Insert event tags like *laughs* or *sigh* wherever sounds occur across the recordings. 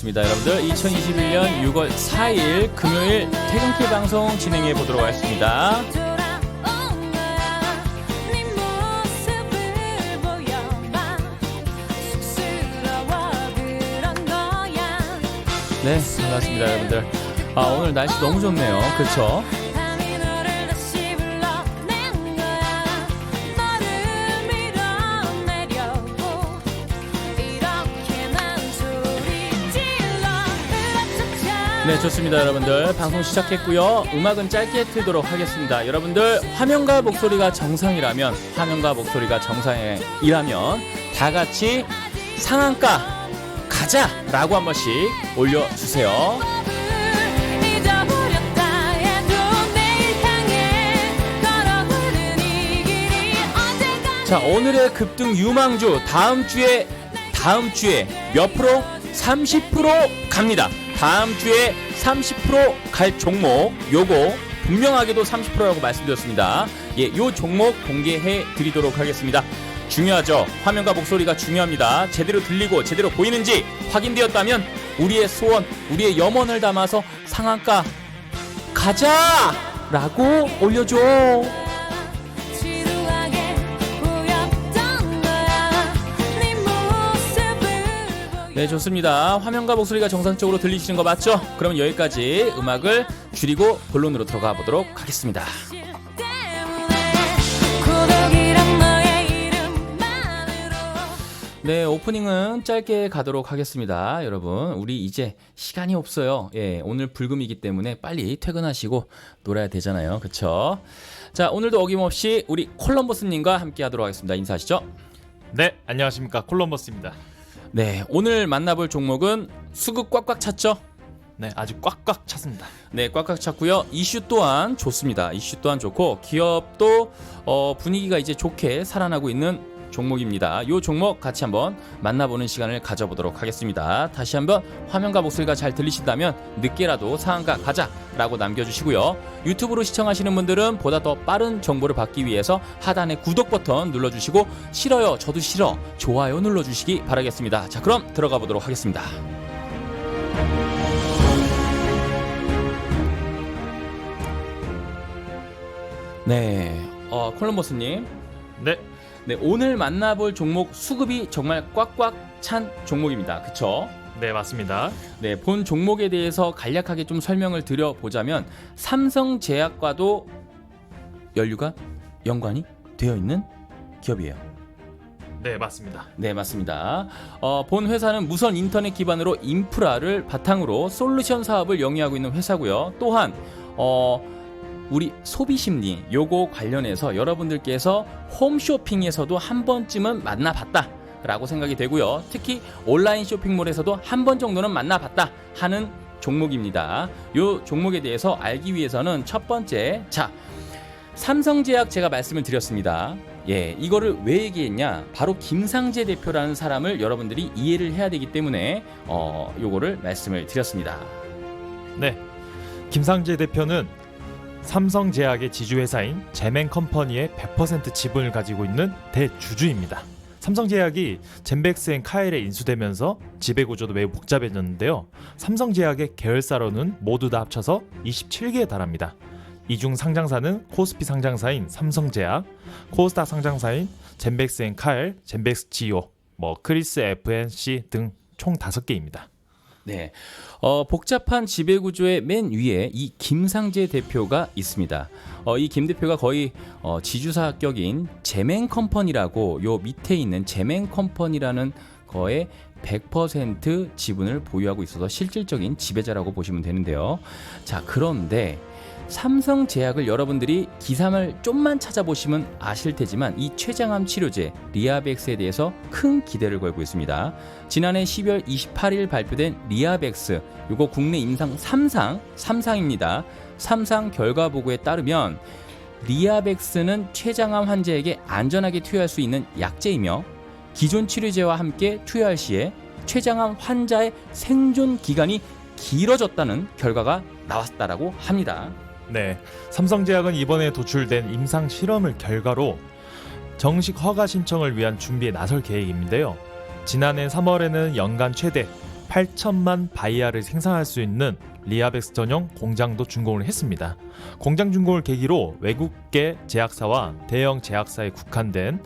그렇습니다. 여러분들 2021년 6월 4일 금요일 퇴근길 방송 진행해 보도록 하겠습니다. 네, 반갑습니다, 여러분들. 아, 오늘 날씨 너무 좋네요. 그렇죠? 네, 좋습니다, 여러분들. 방송 시작했고요. 음악은 짧게 틀도록 하겠습니다. 여러분들, 화면과 목소리가 정상이라면, 화면과 목소리가 정상이라면, 다 같이 상한가 가자 라고 한 번씩 올려주세요. 자, 오늘의 급등 유망주 다음 주에 다음 주에 몇 프로? 30% 갑니다. 다음 주에 30%갈 종목 요거 분명하게도 30%라고 말씀드렸습니다. 예, 요 종목 공개해 드리도록 하겠습니다. 중요하죠. 화면과 목소리가 중요합니다. 제대로 들리고 제대로 보이는지 확인되었다면 우리의 소원, 우리의 염원을 담아서 상한가 가자 라고 올려줘. 네, 좋습니다. 화면과 목소리가 정상적으로 들리시는 거 맞죠? 그럼 여기까지 음악을 줄이고 본론으로 들어가 보도록 하겠습니다. 네, 오프닝은 짧게 가도록 하겠습니다. 여러분, 우리 이제 시간이 없어요. 예, 오늘 불금이기 때문에 빨리 퇴근하시고 놀아야 되잖아요. 그쵸? 자, 오늘도 어김없이 우리 콜럼버스님과 함께 하도록 하겠습니다. 인사하시죠. 네, 안녕하십니까 콜럼버스입니다. 네, 오늘 만나볼 종목은 수급 꽉꽉 찼죠? 네, 아주 꽉꽉 찼습니다. 네, 꽉꽉 찼고요. 이슈 또한 좋습니다. 이슈 또한 좋고 기업도 어, 분위기가 이제 좋게 살아나고 있는 종목입니다. 이 종목 같이 한번 만나보는 시간을 가져보도록 하겠습니다. 다시 한번 화면과 목소리가 잘 들리신다면 늦게라도 상한가 가자라고 남겨주시고요. 유튜브로 시청하시는 분들은 보다 더 빠른 정보를 받기 위해서 하단에 구독 버튼 눌러주시고 싫어요, 저도 싫어, 좋아요 눌러주시기 바라겠습니다. 자, 그럼 들어가 보도록 하겠습니다. 네, 어, 콜럼버스님. 네, 네, 오늘 만나볼 종목 수급이 정말 꽉꽉 찬 종목입니다. 그쵸? 네 맞습니다. 네, 본 종목에 대해서 간략하게 좀 설명을 드려보자면 삼성제약과도 연류가 연관이 되어 있는 기업이에요. 네 맞습니다. 네, 맞습니다. 어, 본 회사는 무선 인터넷 기반으로 인프라를 바탕으로 솔루션 사업을 영위하고 있는 회사고요. 또한 어, 우리 소비 심리 요거 관련해서 여러분들께서 홈쇼핑에서도 한 번쯤은 만나봤다. 라고 생각이 되고요. 특히 온라인 쇼핑몰에서도 한 번 정도는 만나봤다 하는 종목입니다. 요 종목에 대해서 알기 위해서는 첫 번째, 자, 삼성제약 제가 말씀을 드렸습니다. 예, 이거를 왜 얘기했냐? 바로 김상재 대표라는 사람을 여러분들이 이해를 해야 되기 때문에 어, 요거를 말씀을 드렸습니다. 네, 김상재 대표는 삼성제약의 지주회사인 제맨컴퍼니의 100% 지분을 가지고 있는 대주주입니다. 삼성제약이 젠백스앤 카엘에 인수되면서 지배구조도 매우 복잡해졌는데요. 삼성제약의 계열사로는 모두 다 합쳐서 27개에 달합니다. 이 중 상장사는 코스피 상장사인 삼성제약, 코스닥 상장사인 젠백스앤 카엘, 젠백스 지오, 뭐 크리스 FNC 등 총 5개입니다. 네. 어, 복잡한 지배 구조의 맨 위에 이 김상재 대표가 있습니다. 어, 이 김 대표가 거의 어, 지주사격인 제맹 컴퍼니라고 요 밑에 있는 제맹 컴퍼니라는 거에 100% 지분을 보유하고 있어서 실질적인 지배자라고 보시면 되는데요. 자, 그런데 삼성제약을 여러분들이 기사를 좀만 찾아보시면 아실 테지만 이 췌장암 치료제 리아백스에 대해서 큰 기대를 걸고 있습니다. 지난해 12월 28일 발표된 리아백스 이거 국내 임상 3상 3상입니다. 3상 결과 보고에 따르면 리아백스는 췌장암 환자에게 안전하게 투여할 수 있는 약제이며 기존 치료제와 함께 투여할 시에 췌장암 환자의 생존 기간이 길어졌다는 결과가 나왔다라고 합니다. 네, 삼성제약은 이번에 도출된 임상 실험을 결과로 정식 허가 신청을 위한 준비에 나설 계획인데요. 지난해 3월에는 연간 최대 8천만 바이아를 생산할 수 있는 리아벡스 전용 공장도 준공을 했습니다. 공장 준공을 계기로 외국계 제약사와 대형 제약사에 국한된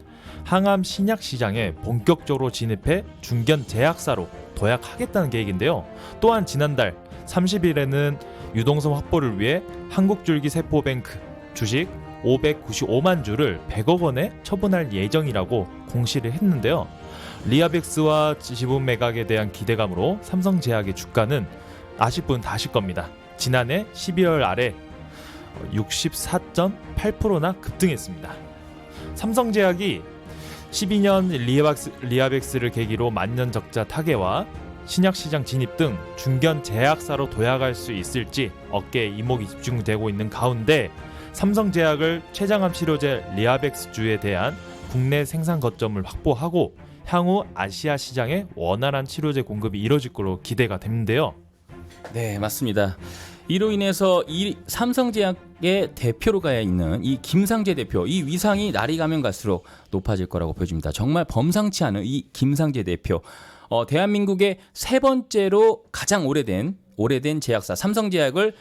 항암 신약 시장에 본격적으로 진입해 중견 제약사로 도약하겠다는 계획인데요. 또한 지난달 30일에는 유동성 확보를 위해 한국줄기세포뱅크 주식 595만 주를 100억 원에 처분할 예정이라고 공시를 했는데요. 리아벡스와 지분 매각에 대한 기대감으로 삼성제약의 주가는 아실 분다 아실 겁니다. 지난해 12월 아래 64.8%나 급등했습니다. 삼성제약이 12년 리아벡스, 리아벡스를 계기로 만년 적자 타개와 신약 시장 진입 등 중견 제약사로 도약할 수 있을지 어깨에 이목이 집중되고 있는 가운데 삼성제약을 췌장암 치료제 리아벡스주에 대한 국내 생산 거점을 확보하고 향후 아시아 시장에 원활한 치료제 공급이 이뤄질 것으로 기대가 되는데요. 네, 맞습니다. 이로 인해서 이 삼성제약의 대표로 가야 있는 이 김상재 대표 이 위상이 날이 가면 갈수록 높아질 거라고 보여집니다. 정말 범상치 않은 이 김상재 대표 어, 대한민국의 세 번째로 가장 오래된 오래된 제약사 삼성제약을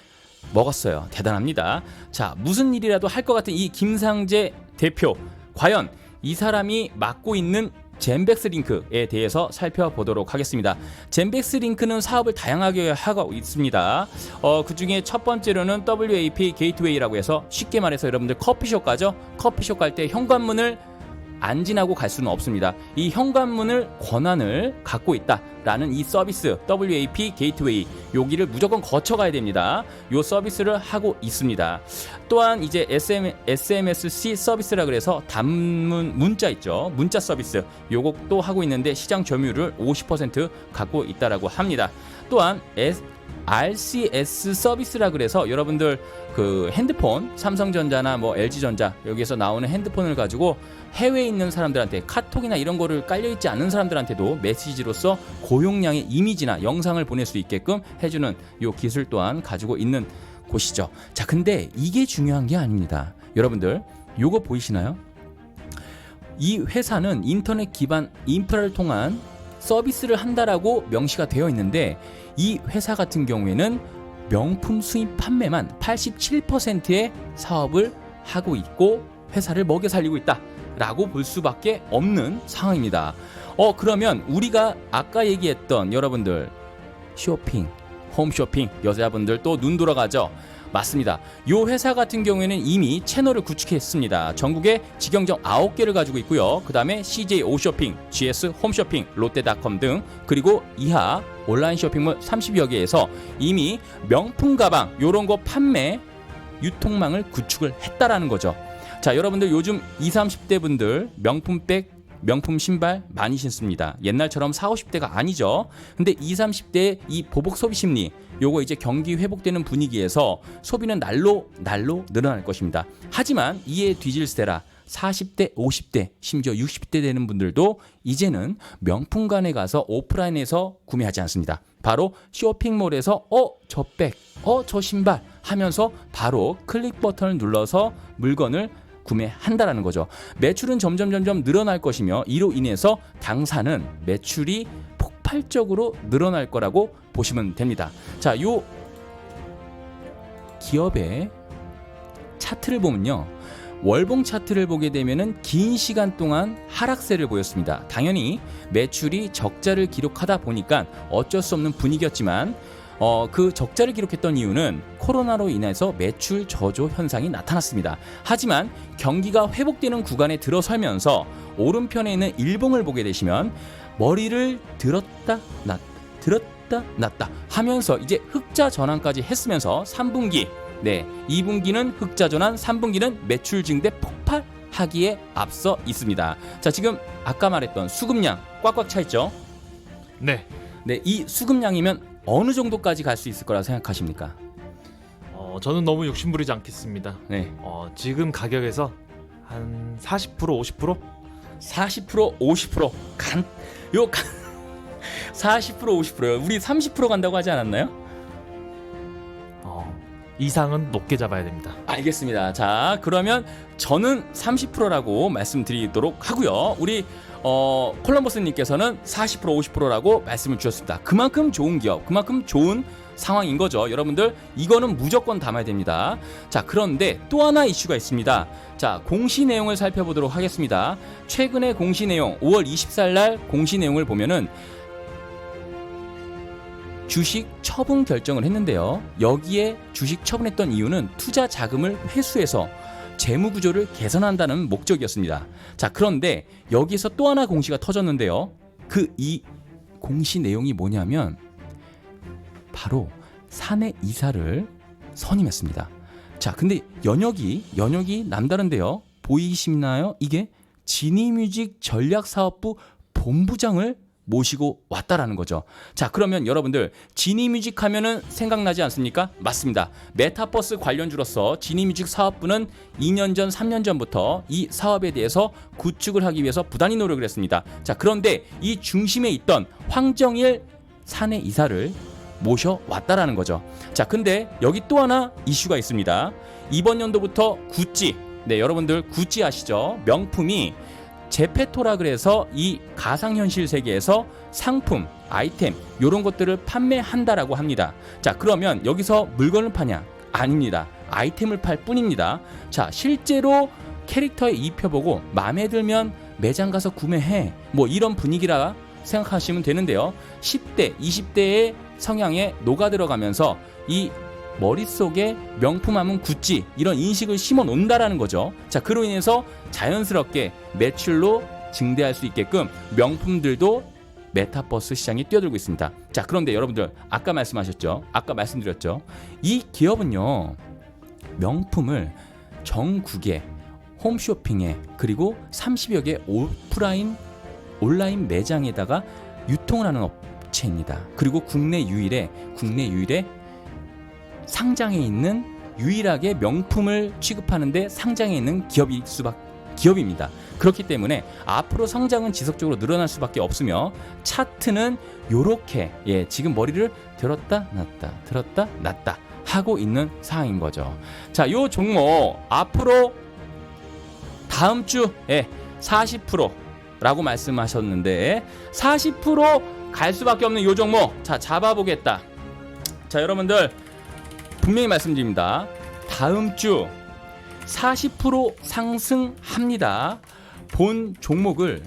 먹었어요. 대단합니다. 자, 무슨 일이라도 할 것 같은 이 김상재 대표 과연 이 사람이 맡고 있는 젠백스 링크에 대해서 살펴보도록 하겠습니다. 젠백스 링크는 사업을 다양하게 하고 있습니다. 어, 그 중에 첫 번째로는 WAP 게이트웨이라고 해서 쉽게 말해서 여러분들 커피숍 가죠? 커피숍 갈 때 현관문을 안 지나고 갈 수는 없습니다. 이 현관문을 권한을 갖고 있다 라는 이 서비스 WAP 게이트웨이 여기를 무조건 거쳐가야 됩니다. 요 서비스를 하고 있습니다. 또한 이제 SM, SMSC 서비스라 그래서 단문 문자 있죠. 문자 서비스 요것도 하고 있는데 시장 점유율을 50% 갖고 있다라고 합니다. 또한 S, RCS 서비스라 그래서 여러분들 그 핸드폰 삼성전자나 뭐 LG전자 여기에서 나오는 핸드폰을 가지고 해외에 있는 사람들한테 카톡이나 이런 거를 깔려 있지 않은 사람들한테도 메시지로서 고용량의 이미지나 영상을 보낼 수 있게끔 해주는 요 기술 또한 가지고 있는 곳이죠. 자, 근데 이게 중요한 게 아닙니다. 여러분들 요거 보이시나요? 이 회사는 인터넷 기반 인프라를 통한 서비스를 한다라고 명시가 되어 있는데 이 회사 같은 경우에는 명품 수입 판매만 87%의 사업을 하고 있고 회사를 먹여 살리고 있다 라고 볼 수밖에 없는 상황입니다. 어 그러면 우리가 아까 얘기했던 여러분들 쇼핑, 홈쇼핑 여자분들 또 눈 돌아가죠. 맞습니다. 요 회사 같은 경우에는 이미 채널을 구축했습니다. 전국에 직영점 9개를 가지고 있고요. 그 다음에 CJ 오쇼핑, GS 홈쇼핑, 롯데닷컴 등 그리고 이하 온라인 쇼핑몰 30여 개에서 이미 명품 가방 요런 거 판매 유통망을 구축을 했다라는 거죠. 자, 여러분들 요즘 20, 30대 분들 명품백 명품 신발 많이 신습니다. 옛날처럼 4, 50대가 아니죠. 근데 20, 30대 이 보복 소비 심리 요거 이제 경기 회복되는 분위기에서 소비는 날로 날로 늘어날 것입니다. 하지만 이에 뒤질세라 40대, 50대, 심지어 60대 되는 분들도 이제는 명품관에 가서 오프라인에서 구매하지 않습니다. 바로 쇼핑몰에서 어, 저 백, 어, 저 신발 하면서 바로 클릭 버튼을 눌러서 물건을 구매한다라는 거죠. 매출은 점점 점점 늘어날 것이며 이로 인해서 당사는 매출이 폭발적으로 늘어날 거라고 보시면 됩니다. 자, 요 기업의 차트를 보면요. 월봉 차트를 보게 되면은 긴 시간 동안 하락세를 보였습니다. 당연히 매출이 적자를 기록하다 보니까 어쩔 수 없는 분위기였지만 어, 그 적자를 기록했던 이유는 코로나로 인해서 매출 저조 현상이 나타났습니다. 하지만 경기가 회복되는 구간에 들어서면서 오른편에 있는 일봉을 보게 되시면 머리를 들었다 놨다 들었다 놨다 하면서 이제 흑자 전환까지 했으면서 3분기 네 2분기는 흑자 전환 3분기는 매출 증대 폭발 하기에 앞서 있습니다. 자 지금 아까 말했던 수급량 꽉꽉 차 있죠. 네. 네, 이 수급량이면 어느 정도까지 갈 수 있을 거라 생각하십니까? 어, 저는 너무 욕심부리지 않겠습니다. 네, 어, 지금 가격에서 한 40% 50%? 40% 50% 간, 요 간, *laughs* 40% 50%요. 우리 30% 간다고 하지 않았나요? 어, 이상은 높게 잡아야 됩니다. 알겠습니다. 자, 그러면 저는 30%라고 말씀드리도록 하고요. 우리 어, 콜럼버스님께서는 40% 50%라고 말씀을 주셨습니다. 그만큼 좋은 기업, 그만큼 좋은 상황인 거죠. 여러분들 이거는 무조건 담아야 됩니다. 자, 그런데 또 하나 이슈가 있습니다. 자, 공시 내용을 살펴보도록 하겠습니다. 최근에 공시 내용 5월 24일 날 공시 내용을 보면은 주식 처분 결정을 했는데요. 여기에 주식 처분했던 이유는 투자 자금을 회수해서 재무 구조를 개선한다는 목적이었습니다. 자, 그런데 여기서 또 하나 공시가 터졌는데요. 그 이 공시 내용이 뭐냐면 바로 사내 이사를 선임했습니다. 자, 근데 연역이 연역이 남다른데요. 보이시나요? 이게 지니뮤직 전략사업부 본부장을 모시고 왔다라는 거죠. 자, 그러면 여러분들 지니뮤직 하면은 생각나지 않습니까? 맞습니다. 메타버스 관련주로서 지니뮤직 사업부는 2년 전, 3년 전부터 이 사업에 대해서 구축을 하기 위해서 부단히 노력을 했습니다. 자, 그런데 이 중심에 있던 황정일 사내 이사를 모셔 왔다라는 거죠. 자, 근데 여기 또 하나 이슈가 있습니다. 이번 연도부터 구찌, 네, 여러분들 구찌 아시죠? 명품이 제페토라 그래서 이 가상현실 세계에서 상품, 아이템 이런 것들을 판매한다라고 합니다. 자, 그러면 여기서 물건을 파냐? 아닙니다. 아이템을 팔 뿐입니다. 자, 실제로 캐릭터에 입혀보고 마음에 들면 매장 가서 구매해. 뭐 이런 분위기라 생각하시면 되는데요. 10대, 20대의 성향에 녹아 들어가면서 이 머릿속에 명품하면 구찌 이런 인식을 심어 놓는다라는 거죠. 자, 그로 인해서 자연스럽게 매출로 증대할 수 있게끔 명품들도 메타버스 시장에 뛰어들고 있습니다. 자, 그런데 여러분들 아까 말씀하셨죠? 아까 말씀드렸죠? 이 기업은요. 명품을 전국에 홈쇼핑에 그리고 30여 개 오프라인 온라인 매장에다가 유통을 하는 업체입니다. 그리고 국내 유일의 국내 유일의 상장에 있는 유일하게 명품을 취급하는데 상장에 있는 기업일 수밖 기업입니다. 그렇기 때문에 앞으로 성장은 지속적으로 늘어날 수밖에 없으며 차트는 요렇게 예, 지금 머리를 들었다 놨다 들었다 놨다 하고 있는 상황인 거죠. 자, 요 종목 앞으로 다음 주에 40%라고 말씀하셨는데 40%갈 수밖에 없는 요 종목 자 잡아보겠다. 자 여러분들 분명히 말씀드립니다. 다음 주 40% 상승합니다. 본 종목을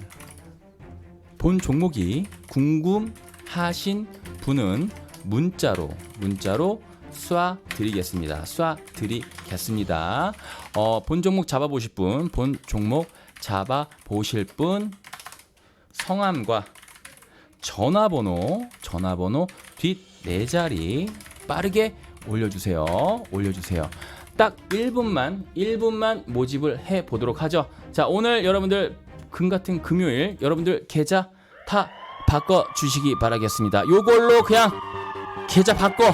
본 종목이 궁금하신 분은 문자로 문자로 쏴 드리겠습니다. 쏴 드리겠습니다. 어, 본 종목 잡아 보실 분, 본 종목 잡아 보실 분 성함과 전화번호, 전화번호 뒷 네 자리 빠르게 올려주세요. 올려주세요. 딱 1분만 1분만 모집을 해 보도록 하죠. 자 오늘 여러분들 금 같은 금요일 여러분들 계좌 다 바꿔 주시기 바라겠습니다. 요걸로 그냥 계좌 바꿔.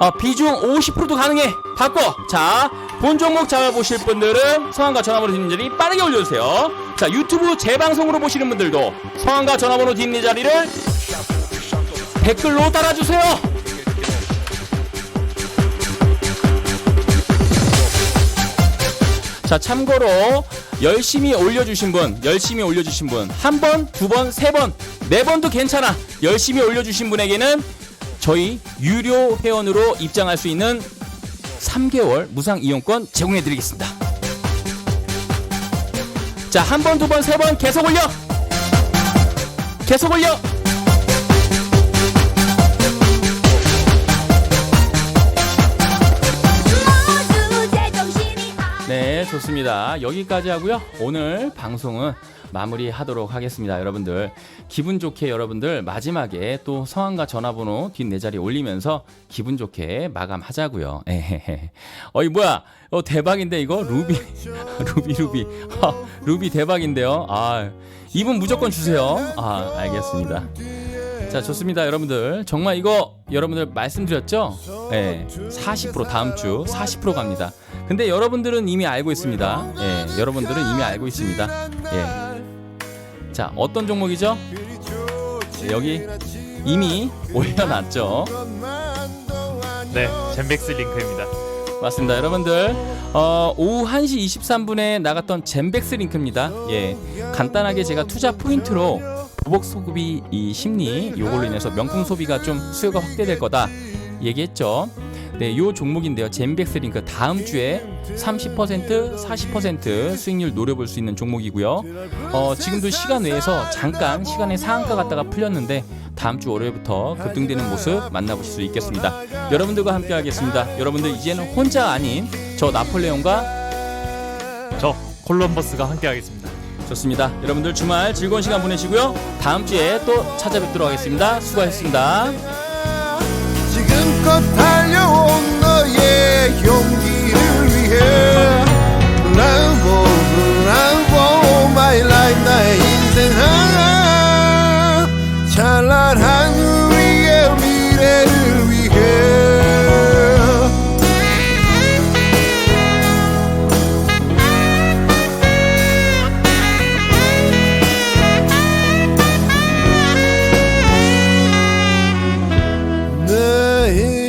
어, 비중 50%도 가능해. 바꿔. 자, 본 종목 잡아보실 분들은 성함과 전화번호 뒷자리 빠르게 올려주세요. 자, 유튜브 재방송으로 보시는 분들도 성함과 전화번호 뒷네 자리를 댓글로 달아주세요. 자, 참고로 열심히 올려주신 분, 열심히 올려주신 분, 한 번, 두 번, 세 번, 네 번도 괜찮아. 열심히 올려주신 분에게는 저희 유료 회원으로 입장할 수 있는 3개월 무상 이용권 제공해드리겠습니다. 자, 한 번, 두 번, 세 번 계속 올려! 계속 올려! 네, 좋습니다. 여기까지 하고요. 오늘 방송은 마무리하도록 하겠습니다. 여러분들 기분 좋게 여러분들 마지막에 또 성함과 전화번호 뒷네 자리 올리면서 기분 좋게 마감하자고요. *laughs* 에헤헤. 어이 뭐야? 어 대박인데 이거 루비 *laughs* 루비 루비 아, 루비 대박인데요. 아 이분 무조건 주세요. 아 알겠습니다. 자 좋습니다 여러분들 정말 이거 여러분들 말씀드렸죠 예, 40% 다음 주 40% 갑니다 근데 여러분들은 이미 알고 있습니다 예, 여러분들은 이미 알고 있습니다 예. 자 어떤 종목이죠 예, 여기 이미 올려놨죠 네, 젠백스 링크입니다. 맞습니다. 여러분들 어, 오후 1시 23분에 나갔던 젠백스 링크입니다. 예, 간단하게 제가 투자 포인트로 보복 소비 이 심리 요걸로 인해서 명품 소비가 좀 수요가 확대될 거다 얘기했죠. 네, 요 종목인데요. 젠백스 링크 다음 주에 30% 40% 수익률 노려볼 수 있는 종목이고요. 어, 지금도 시간 외에서 잠깐 시간의 상한가 갔다가 풀렸는데 다음 주 월요일부터 급등되는 모습 만나보실 수 있겠습니다. 여러분들과 함께 하겠습니다. 여러분들 이제는 혼자 아닌 저 나폴레옹과 저 콜럼버스가 함께 하겠습니다. 좋습니다. 여러분들 주말 즐거운 시간 보내시고요. 다음 주에 또 찾아뵙도록 하겠습니다. 수고하셨습니다. 지금껏 달려온 너의 용기를 위해 Lambo Lambo my life 나의 인생 하나 찬란한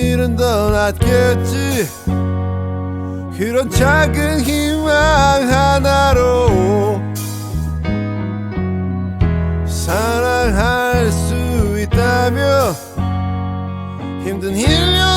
내일은 더 낫겠지. 그런 작은 희망 하나로 사랑할 수 있다면 힘든 1년도